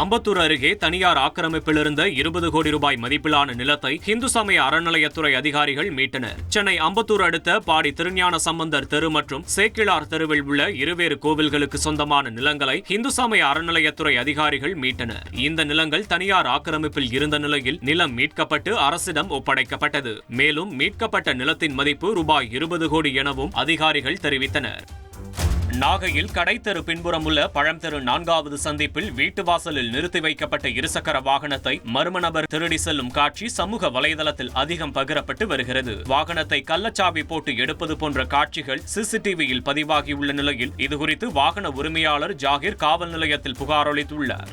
அம்பத்தூர் அருகே தனியார் ஆக்கிரமிப்பில் இருந்த இருபது கோடி ரூபாய் மதிப்பிலான நிலத்தை இந்து சமய அறநிலையத்துறை அதிகாரிகள் மீட்டனர். சென்னை அம்பத்தூர் அடுத்த பாடி திருஞான சம்பந்தர் தெரு மற்றும் சேக்கிழார் தெருவில் உள்ள இருவேறு கோவில்களுக்கு சொந்தமான நிலங்களை இந்து சமய அறநிலையத்துறை அதிகாரிகள் மீட்டனர். இந்த நிலங்கள் தனியார் ஆக்கிரமிப்பில் இருந்த நிலையில் நிலம் மீட்கப்பட்டு அரசிடம் ஒப்படைக்கப்பட்டது. மேலும் மீட்கப்பட்ட நிலத்தின் மதிப்பு ரூபாய் இருபது கோடி எனவும் அதிகாரிகள் தெரிவித்தனர். நாகையில் கடைத்தெரு பின்புறம் உள்ள பழம்தெரு நான்காவது சந்திப்பில் வீட்டு வாசலில் நிறுத்தி வைக்கப்பட்ட இருசக்கர வாகனத்தை மர்ம நபர் திருடி செல்லும் காட்சி சமூக வலைதளத்தில் அதிகம் பகிரப்பட்டு வருகிறது. வாகனத்தை கள்ளச்சாவி போட்டு எடுப்பது போன்ற காட்சிகள் சிசிடிவியில் பதிவாகியுள்ள நிலையில் இதுகுறித்து வாகன உரிமையாளர் ஜாகிர் காவல் நிலையத்தில் புகாரளித்துள்ளார்